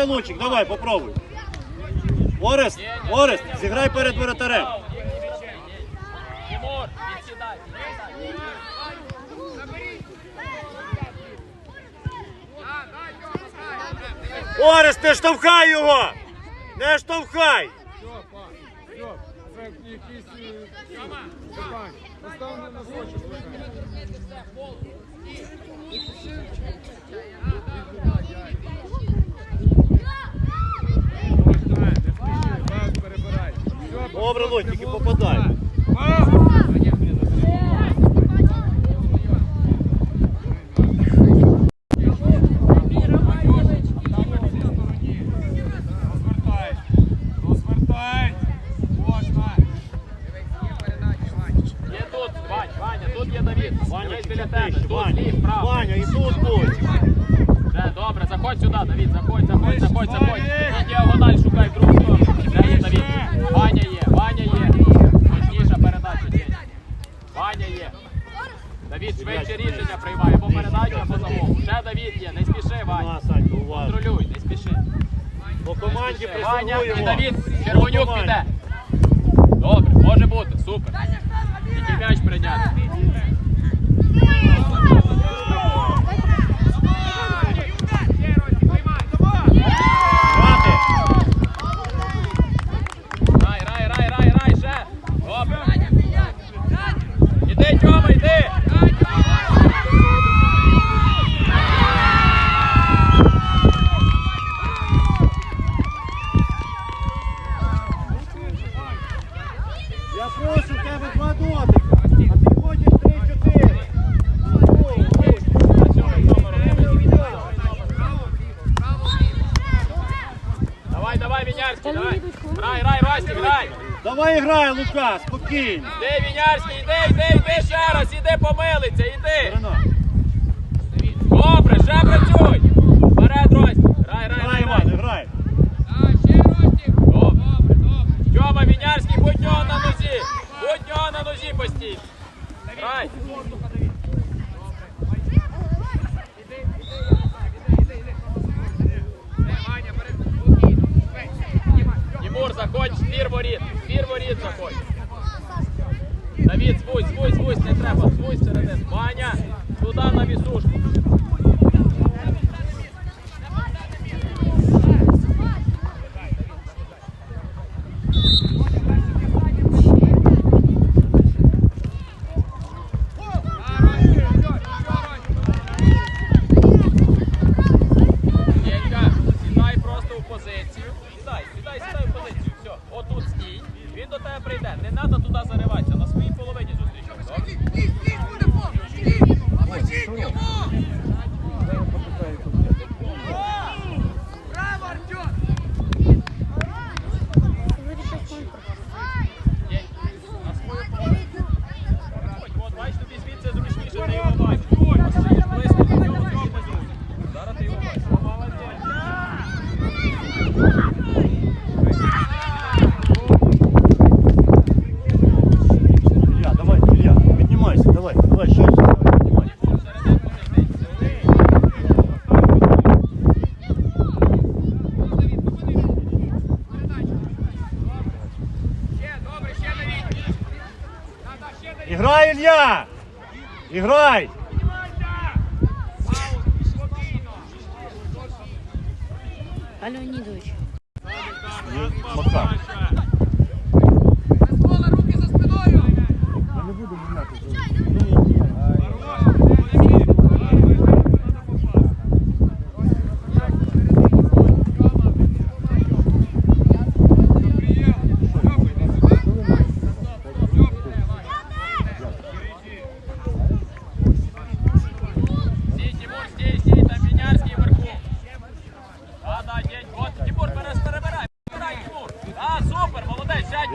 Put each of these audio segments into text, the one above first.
грає лучик, давай, попробуй. Орест, Орест, зіграй перед воротарем. Тимур, відсідай. Орест, не штовхай його! Не штовхай! Добре, Лунь, тільки Добре, Заходь сюди, Давид, заходь, заходь, заходь, заходь. Діагональ шукай другу. Давид. Давід швидше рішення приймає, або передачі або замов. Вже Давід є, не спіши, Вань. Контролюй, не спіши. По команді Ваня і Червонюк піде. Добре, може бути, супер. Тільки м'яч прийняти. рука, спокійно. Іди, Вінярський, іди, іди, іди ще раз, іди помилиться, іди. Верно. Вітя! Іграй! Алло, не дочь.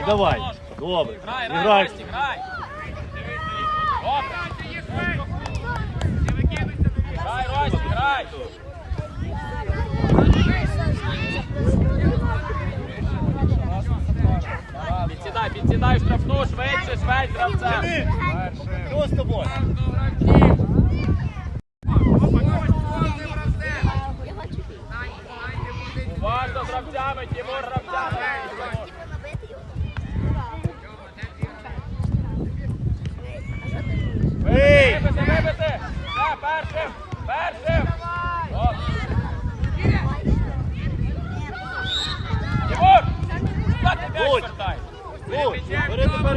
давай. Добре. Грай, грай, грай. Рості, грай. Підсідай, підсідай, штрафну, швидше, швидше, гравця. Хто з тобою?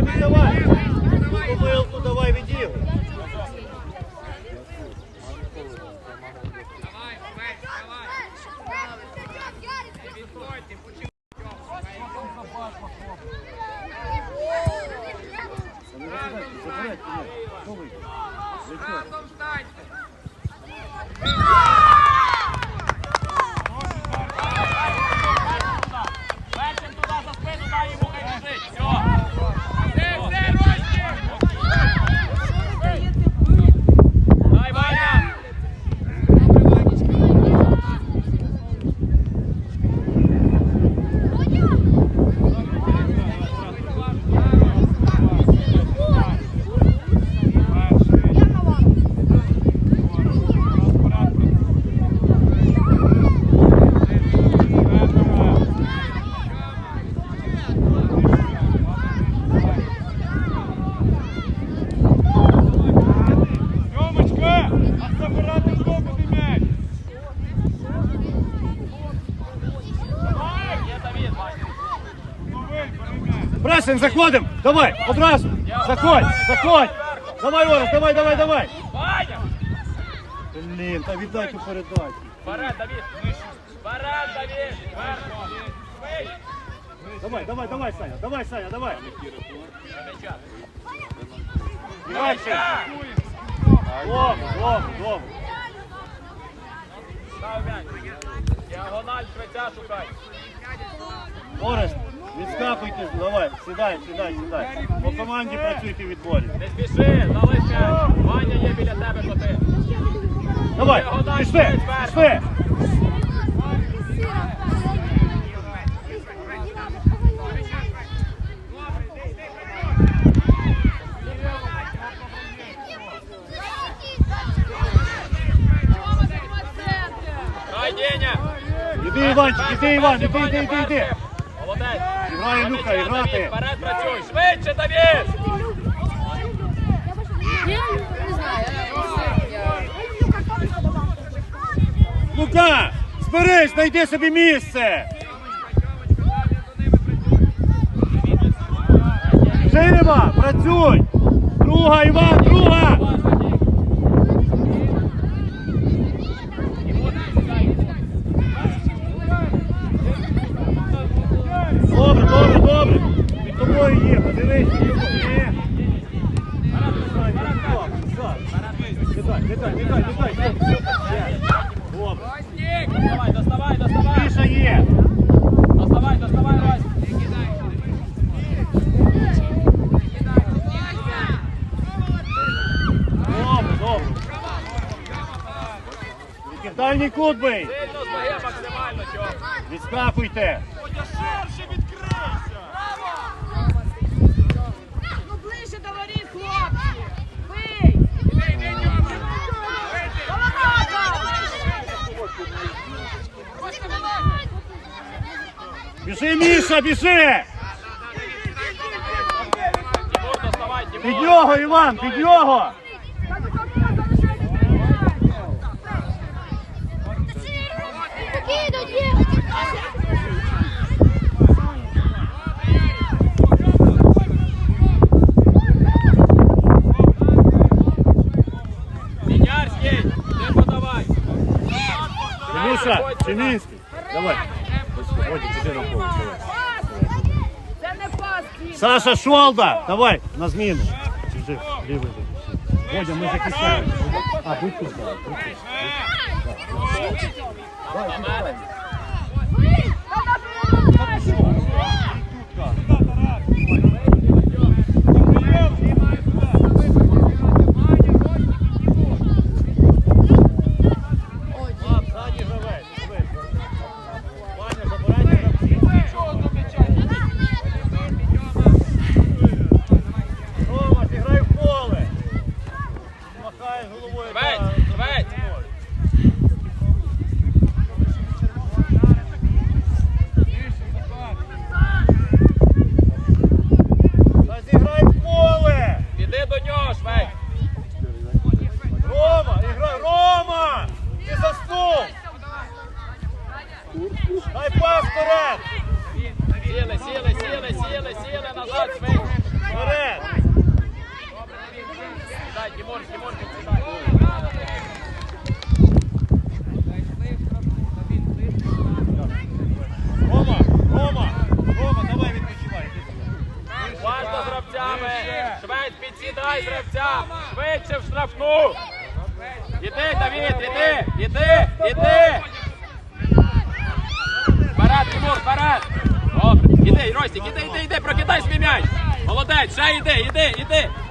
gotta be the one. Пресинг, заходим! Давай, одразу! Заходь, заходь! Давай, Орес, давай, давай, давай! Ваня! Блін, та віддай ту передачу. Вперед, Давід! Вперед, Давід! Давай, давай, давай, Саня, давай, Саня, давай. Дальше. Добре, добре, добре. Став м'яч. Діагональ швеця шукай. Орес, відскакуйте, давай, сідай, сідай, сідай. По команді працюйте в відборі. Не спіши, залиш м'яч. Ваня є біля тебе, то ти. Давай, пішли, пішли. Іди, Іванчик, іди, Іван, іди, іди, іди, іди. На Люка, грати. Вперед працюй! Швидше, Давід! Лука, зберись, знайди собі місце. Ширима, працюй. Друга, Іван, друга. Добре, добре, добре. Під Добре. Доставай, доставай, доставай! Міша є. Доставай, доставай, Вась! Добре, добре. Тільки кут бий. Сильно з ноги максимально, чого? Відскакуйте. Ну ближче до воріт, хлопці! Бий! Біжи, Міша, біжи! Під нього, Іван, під нього! Міша, Чемінський. Саша Шолда, давай, на зміну. Чужих, лівий. Водя, ми захищаємо. А, будь тут, давай, будь тут. Давай, давай. Влад, ззаді гравець. дивись. Ваня, забирайте гравців. Рома, зіграй в поле. Махає головою. Швець, на- швець! Та зіграй в поле. Піди до нього, Швець! Рома, іграй. Рома! Ти заснув. Дай пас вперед. Сіли, сіли, сіли, сіли, сіли назад, гравцями. Швець, підсідай з гравцями. Швидше в штрафну. Іди, Давід, іди, іди, іди. Вперед, Тимур, вперед. Добре. Іди, Ростік, іди, іди, іди, прокидай свій м'яч. Молодець, ще йди, іди, іди. Добре,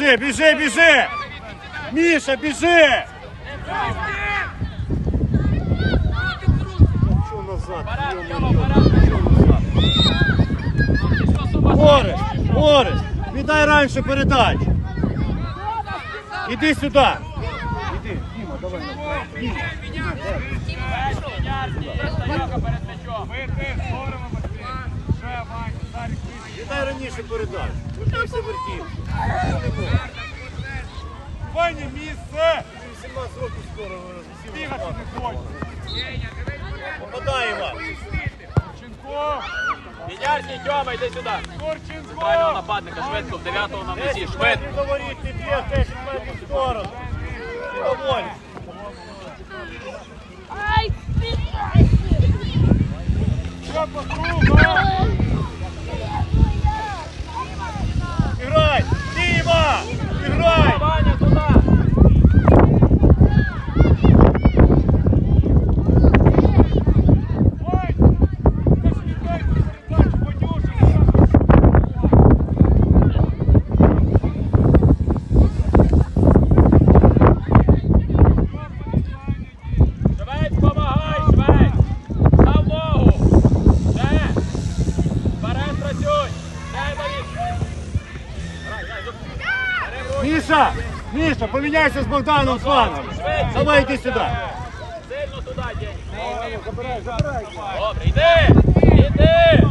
Біжи, біжи, біжи! Міша, біжи! Що назад? Орес, Орес, віддай раніше передач. Іди сюди. Іди, Діма, давай. Віддай раніше передач. Вертівся, вертів. Ваня, місце! 18 років скоро Бігати не хоче. Попадає Іван. Ченко, Вінярський, Тьома, йди сюди. Корченко! Правильного нападника, швидко, в дев'ятого на носі, швидко. метрів до воріт, ти б'єш 10 метрів в сторону. І доволі. Ай, ти! Ай, ти! Що по кругу? Іграй! Іграй! Ваня, туди. Вань! Ти ж віддай передачу, Ванюша! Швець, помагай, швець! Став ногу! Ще! Вперед працюй! Ще, Давід! Грай, грай, зуп. Бери в руки. Міша! Міша, поміняйся з Богданом Фаном. Давай йди сюди. Сильно туди, День. Добре, йди! Іди!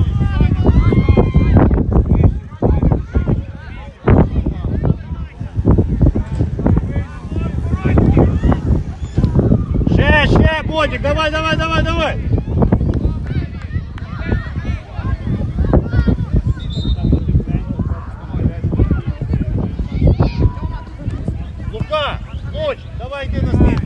Ще, ще, Бодік, давай, давай, давай, давай. Лука, Луч, давай йди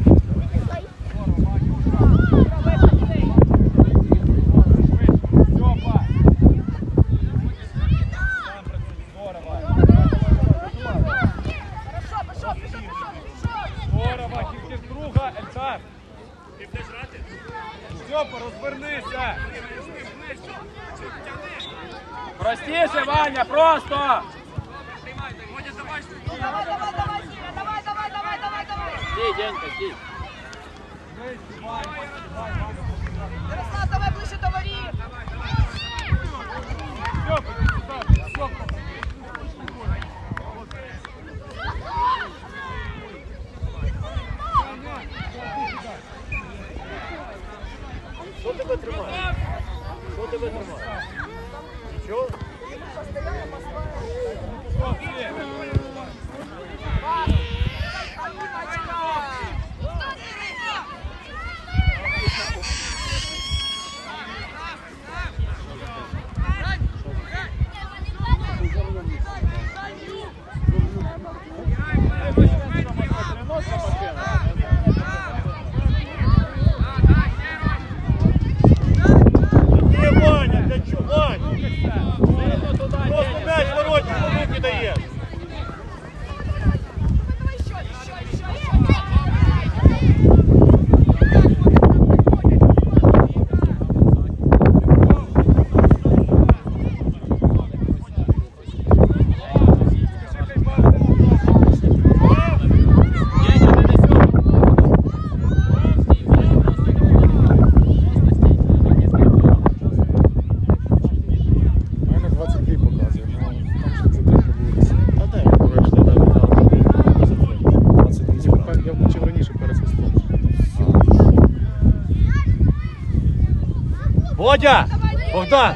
Володя! Богдан!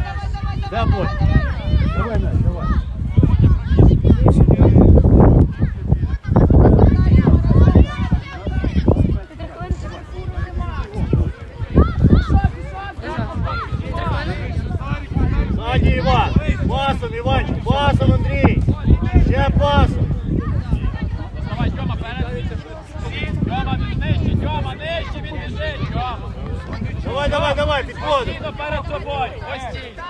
Де Богдан? давай, давай, підходи. Постійно перед собою, постійно.